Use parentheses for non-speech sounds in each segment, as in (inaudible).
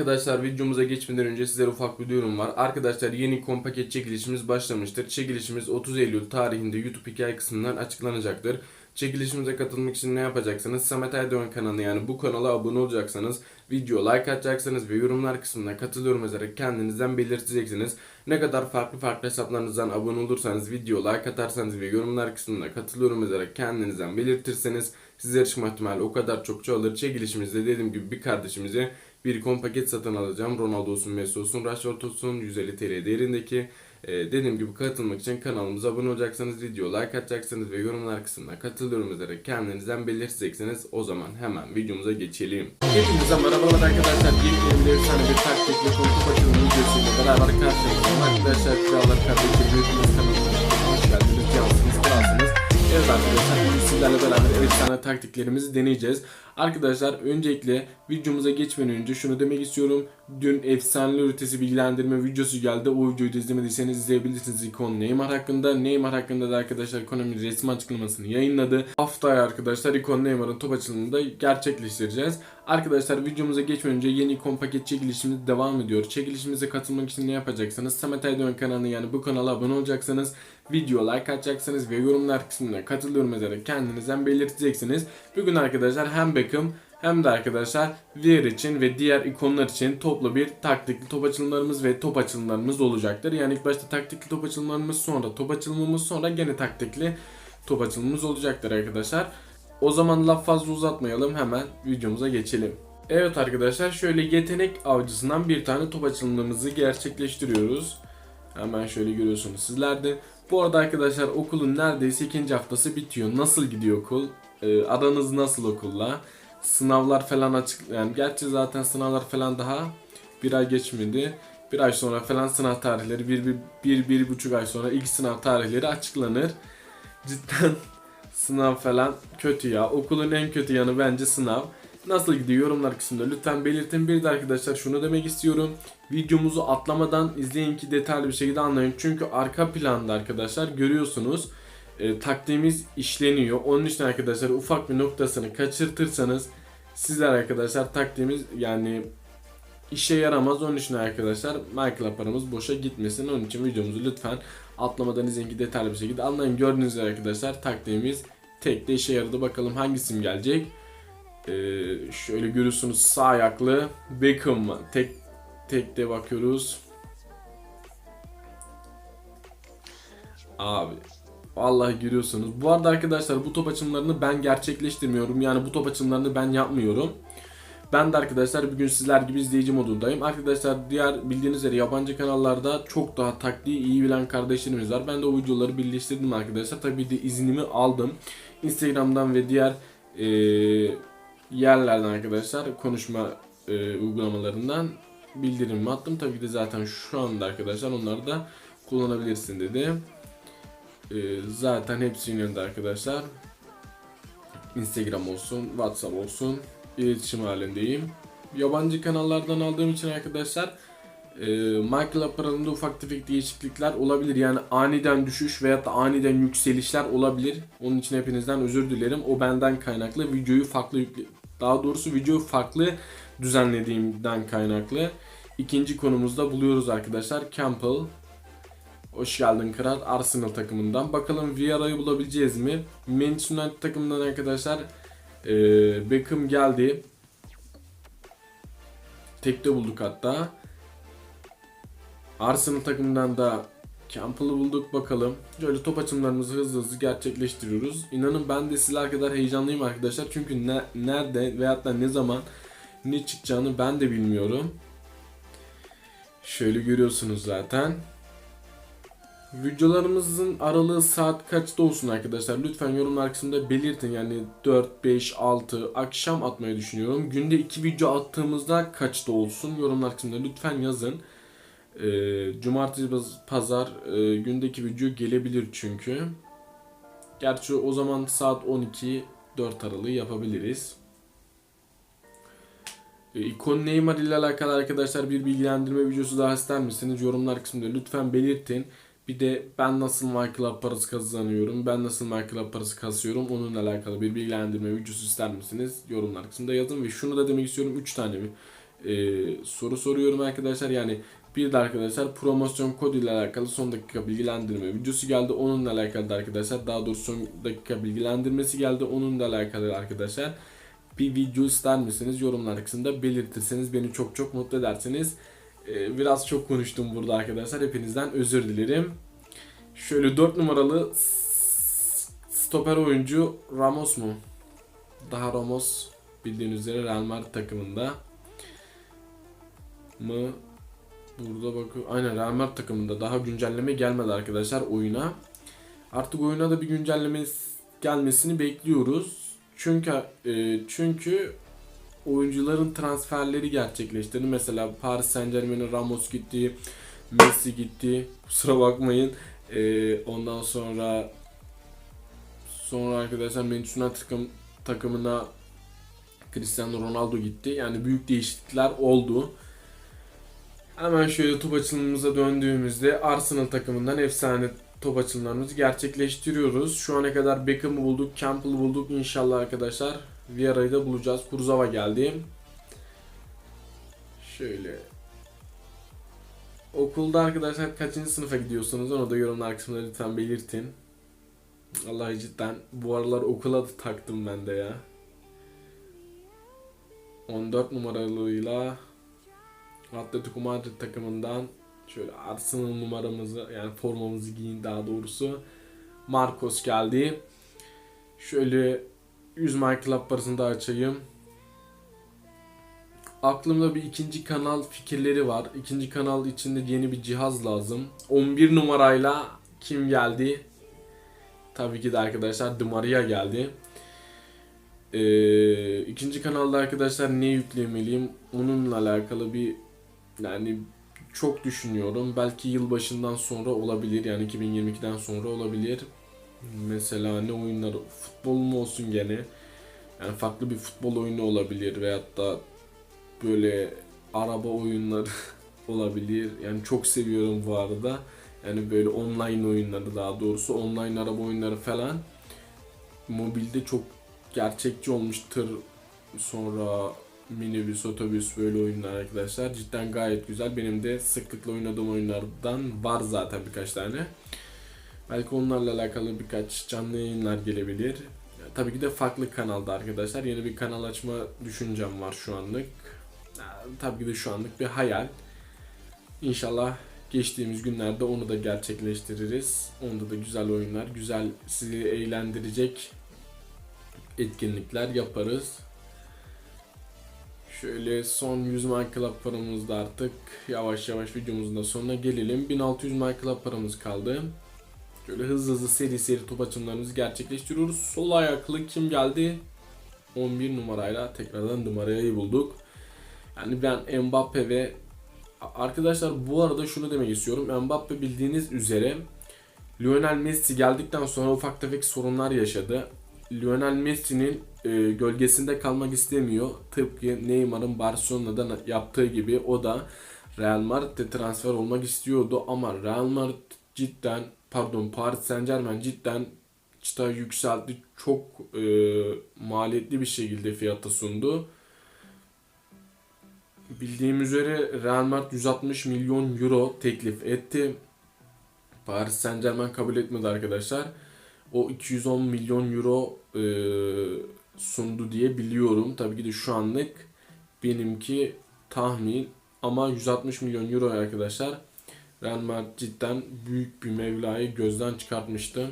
Arkadaşlar videomuza geçmeden önce sizlere ufak bir duyurum var. Arkadaşlar yeni kom paket çekilişimiz başlamıştır. Çekilişimiz 30 Eylül tarihinde YouTube hikaye kısmından açıklanacaktır. Çekilişimize katılmak için ne yapacaksınız? Samet Aydoğan kanalı yani bu kanala abone olacaksanız, video like atacaksınız ve yorumlar kısmına katılıyorum yazarak kendinizden belirteceksiniz. Ne kadar farklı farklı hesaplarınızdan abone olursanız, video like atarsanız ve yorumlar kısmına katılıyorum yazarak kendinizden belirtirseniz sizler çıkma ihtimali o kadar çok çoğalır. Çekilişimizde dediğim gibi bir kardeşimize bir kom paket satın alacağım. Ronaldo olsun, Messi olsun, Rashford olsun 150 TL değerindeki. Ee, dediğim gibi katılmak için kanalımıza abone olacaksanız, video like atacaksınız ve yorumlar kısmına katılıyorum yazarak kendinizden belirteceksiniz. O zaman hemen videomuza geçelim. Hepinize merhabalar arkadaşlar. Yeni bir efsane bir taktikle korku başının videosuyla beraber karşınızdayım. Arkadaşlar krallar kardeşim hepiniz kanalımıza hoş geldiniz. Cansınız, Evet arkadaşlar sizlerle beraber efsane taktiklerimizi deneyeceğiz. Arkadaşlar öncelikle videomuza geçmeden önce şunu demek istiyorum. Dün efsane ötesi bilgilendirme videosu geldi. O videoyu da izlemediyseniz izleyebilirsiniz ikon Neymar hakkında. Neymar hakkında da arkadaşlar Konami resmi açıklamasını yayınladı. Haftaya arkadaşlar ikon Neymar'ın top açılımını da gerçekleştireceğiz. Arkadaşlar videomuza geçmeden önce yeni ikon paket çekilişimiz devam ediyor. Çekilişimize katılmak için ne yapacaksınız? Samet Aydoğan kanalı yani bu kanala abone olacaksınız. Video like ve yorumlar kısmına katılıyorum yazarak kendinizden belirteceksiniz. Bugün arkadaşlar hem Beckham hem de arkadaşlar Weir için ve diğer ikonlar için toplu bir taktikli top açılımlarımız ve top açılımlarımız olacaktır. Yani ilk başta taktikli top açılımlarımız sonra top açılımımız sonra gene taktikli top açılımımız olacaktır arkadaşlar. O zaman laf fazla uzatmayalım hemen videomuza geçelim. Evet arkadaşlar şöyle yetenek avcısından bir tane top açılımımızı gerçekleştiriyoruz. Hemen şöyle görüyorsunuz sizler de. Bu arada arkadaşlar okulun neredeyse ikinci haftası bitiyor. Nasıl gidiyor okul? Ee, aranız nasıl okulla? Sınavlar falan açık... Yani gerçi zaten sınavlar falan daha bir ay geçmedi. Bir ay sonra falan sınav tarihleri, bir, bir, bir, bir buçuk ay sonra ilk sınav tarihleri açıklanır. Cidden (laughs) sınav falan kötü ya. Okulun en kötü yanı bence sınav. Nasıl gidiyor yorumlar kısmında lütfen belirtin. Bir de arkadaşlar şunu demek istiyorum. Videomuzu atlamadan izleyin ki detaylı bir şekilde anlayın. Çünkü arka planda arkadaşlar görüyorsunuz e, taktiğimiz işleniyor. Onun için arkadaşlar ufak bir noktasını kaçırtırsanız sizler arkadaşlar taktiğimiz yani işe yaramaz. Onun için arkadaşlar Michael paramız boşa gitmesin. Onun için videomuzu lütfen atlamadan izleyin ki detaylı bir şekilde anlayın. Gördüğünüz üzere arkadaşlar taktiğimiz tek de işe yaradı. Bakalım hangisim gelecek. Ee, şöyle görüyorsunuz sağ ayaklı Beckham? Tek tek de bakıyoruz. Abi Vallahi görüyorsunuz. Bu arada arkadaşlar bu top açımlarını ben gerçekleştirmiyorum. Yani bu top açımlarını ben yapmıyorum. Ben de arkadaşlar bugün sizler gibi izleyici modundayım. Arkadaşlar diğer bildiğiniz üzere yabancı kanallarda çok daha taktiği iyi bilen kardeşlerimiz var. Ben de o videoları birleştirdim arkadaşlar. Tabii de iznimi aldım. Instagram'dan ve diğer e, yerlerden arkadaşlar konuşma e, uygulamalarından bildirim attım. Tabii de zaten şu anda arkadaşlar onları da kullanabilirsin dedi. E, zaten hepsinin yanında arkadaşlar. Instagram olsun, WhatsApp olsun iletişim halindeyim. Yabancı kanallardan aldığım için arkadaşlar e, Michael Aparal'ında ufak tefek değişiklikler olabilir. Yani aniden düşüş veya da aniden yükselişler olabilir. Onun için hepinizden özür dilerim. O benden kaynaklı. Videoyu farklı yükle daha doğrusu videoyu farklı düzenlediğimden kaynaklı. İkinci konumuzda buluyoruz arkadaşlar. Campbell. Hoş geldin kral. Arsenal takımından. Bakalım Vieira'yı bulabileceğiz mi? Manchester United takımından arkadaşlar e, Beckham geldi. Tekte bulduk hatta. Arsenal takımından da Campbell'ı bulduk bakalım. Şöyle top açımlarımızı hızlı hızlı gerçekleştiriyoruz. İnanın ben de sizler kadar heyecanlıyım arkadaşlar. Çünkü ne, nerede veyahut da ne zaman ne çıkacağını ben de bilmiyorum. Şöyle görüyorsunuz zaten. Videolarımızın aralığı saat kaçta olsun arkadaşlar? Lütfen yorumlar kısmında belirtin. Yani 4, 5, 6 akşam atmayı düşünüyorum. Günde 2 video attığımızda kaçta olsun? Yorumlar kısmında lütfen yazın. Ee, cumartesi, pazar e, günde 2 video gelebilir çünkü. Gerçi o zaman saat 12 4 aralığı yapabiliriz. Ee, İkon Neymar ile alakalı arkadaşlar bir bilgilendirme videosu daha ister misiniz? Yorumlar kısmında lütfen belirtin. Bir de ben nasıl Michael parası kazanıyorum, ben nasıl Michael parası kasıyorum onunla alakalı bir bilgilendirme videosu ister misiniz? Yorumlar kısmında yazın ve şunu da demek istiyorum 3 tane mi? e, soru soruyorum arkadaşlar. Yani bir de arkadaşlar promosyon kodu ile alakalı son dakika bilgilendirme videosu geldi. Onunla alakalı da arkadaşlar daha doğrusu son dakika bilgilendirmesi geldi. Onunla alakalı arkadaşlar bir video ister misiniz? Yorumlar kısmında belirtirseniz beni çok çok mutlu edersiniz. Ee, biraz çok konuştum burada arkadaşlar. Hepinizden özür dilerim. Şöyle 4 numaralı stoper oyuncu Ramos mu? Daha Ramos bildiğiniz üzere Real Madrid takımında mı? Burada bakıyor. Aynen Real Madrid takımında daha güncelleme gelmedi arkadaşlar oyuna. Artık oyuna da bir güncelleme gelmesini bekliyoruz. Çünkü e, çünkü oyuncuların transferleri gerçekleştirdi. Mesela Paris Saint Germain'e Ramos gitti, Messi gitti. Kusura bakmayın. E, ondan sonra sonra arkadaşlar Manchester United takım, takımına Cristiano Ronaldo gitti. Yani büyük değişiklikler oldu. Hemen şöyle top açılımımıza döndüğümüzde Arsenal takımından efsane top açılımlarımızı gerçekleştiriyoruz. Şu ana kadar Beckham'ı bulduk, Campbell'ı bulduk. İnşallah arkadaşlar Vieira'yı da bulacağız. Kurzawa geldi. Şöyle. Okulda arkadaşlar kaçıncı sınıfa gidiyorsunuz onu da yorumlar kısmında lütfen belirtin. Vallahi cidden bu aralar okula da taktım ben de ya. 14 numaralıyla Atletico Madrid takımından şöyle Arsenal numaramızı yani formamızı giyin daha doğrusu. Marcos geldi. Şöyle 100 My Club parasını da açayım. Aklımda bir ikinci kanal fikirleri var. İkinci kanal içinde yeni bir cihaz lazım. 11 numarayla kim geldi? Tabii ki de arkadaşlar Di Maria geldi. Ee, ikinci kanalda arkadaşlar ne yüklemeliyim? Onunla alakalı bir yani çok düşünüyorum. Belki yılbaşından sonra olabilir. Yani 2022'den sonra olabilir. Mesela ne oyunları? Futbol mu olsun gene? Yani farklı bir futbol oyunu olabilir veyahut da böyle araba oyunları (laughs) olabilir. Yani çok seviyorum bu arada. Yani böyle online oyunları daha doğrusu online araba oyunları falan. Mobilde çok gerçekçi olmuş tır sonra minibüs, otobüs böyle oyunlar arkadaşlar. Cidden gayet güzel. Benim de sıklıkla oynadığım oyunlardan var zaten birkaç tane. Belki onlarla alakalı birkaç canlı yayınlar gelebilir. Tabii ki de farklı kanalda arkadaşlar. Yeni bir kanal açma düşüncem var şu anlık. Tabii ki de şu anlık bir hayal. İnşallah geçtiğimiz günlerde onu da gerçekleştiririz. Onda da güzel oyunlar, güzel sizi eğlendirecek etkinlikler yaparız. Şöyle son 100 My Club paramızda artık yavaş yavaş videomuzun da sonuna gelelim. 1600 My Club paramız kaldı. Şöyle hızlı hızlı seri seri top açımlarımızı gerçekleştiriyoruz. Sol ayaklı kim geldi? 11 numarayla tekrardan numarayı bulduk. Yani ben Mbappe ve arkadaşlar bu arada şunu demek istiyorum. Mbappe bildiğiniz üzere Lionel Messi geldikten sonra ufak tefek sorunlar yaşadı. Lionel Messi'nin e, gölgesinde kalmak istemiyor. Tıpkı Neymar'ın Barcelona'da yaptığı gibi o da Real Madrid'de transfer olmak istiyordu ama Real Madrid cidden pardon Paris Saint Germain cidden çıta yükseltti. Çok e, maliyetli bir şekilde fiyata sundu. Bildiğim üzere Real Madrid 160 milyon euro teklif etti. Paris Saint Germain kabul etmedi arkadaşlar. O 210 milyon euro e, sundu diye biliyorum. Tabii ki de şu anlık benimki tahmin ama 160 milyon euro arkadaşlar. Real Madrid cidden büyük bir mevlayı gözden çıkartmıştı.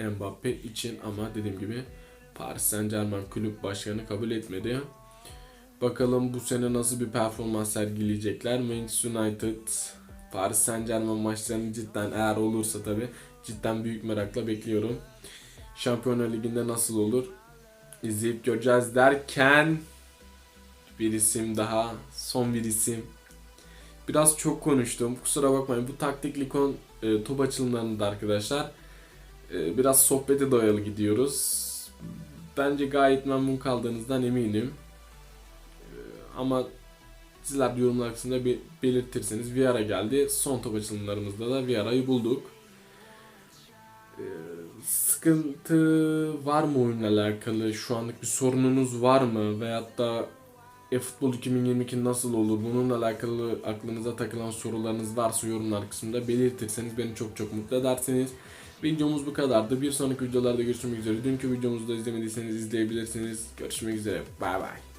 Mbappe için ama dediğim gibi Paris Saint Germain kulüp başkanı kabul etmedi. Bakalım bu sene nasıl bir performans sergileyecekler. Manchester United, Paris Saint Germain maçlarını cidden eğer olursa tabi cidden büyük merakla bekliyorum. Şampiyonlar Ligi'nde nasıl olur? İzleyip göreceğiz derken bir isim daha, son bir isim. Biraz çok konuştum. Kusura bakmayın. Bu taktik likon e, top açılımlarında arkadaşlar e, biraz sohbete dayalı gidiyoruz. Bence gayet memnun kaldığınızdan eminim. E, ama sizler yorumlar kısmında bir belirtirseniz Vieira geldi. Son top açılımlarımızda da Vieira'yı bulduk. E, sıkıntı var mı oyunla alakalı? Şu anlık bir sorununuz var mı? Veyahut da e-futbol 2022 nasıl olur? Bununla alakalı aklınıza takılan sorularınız varsa yorumlar kısmında belirtirseniz beni çok çok mutlu edersiniz. Videomuz bu kadardı. Bir sonraki videolarda görüşmek üzere. Dünkü videomuzu da izlemediyseniz izleyebilirsiniz. Görüşmek üzere. Bay bay.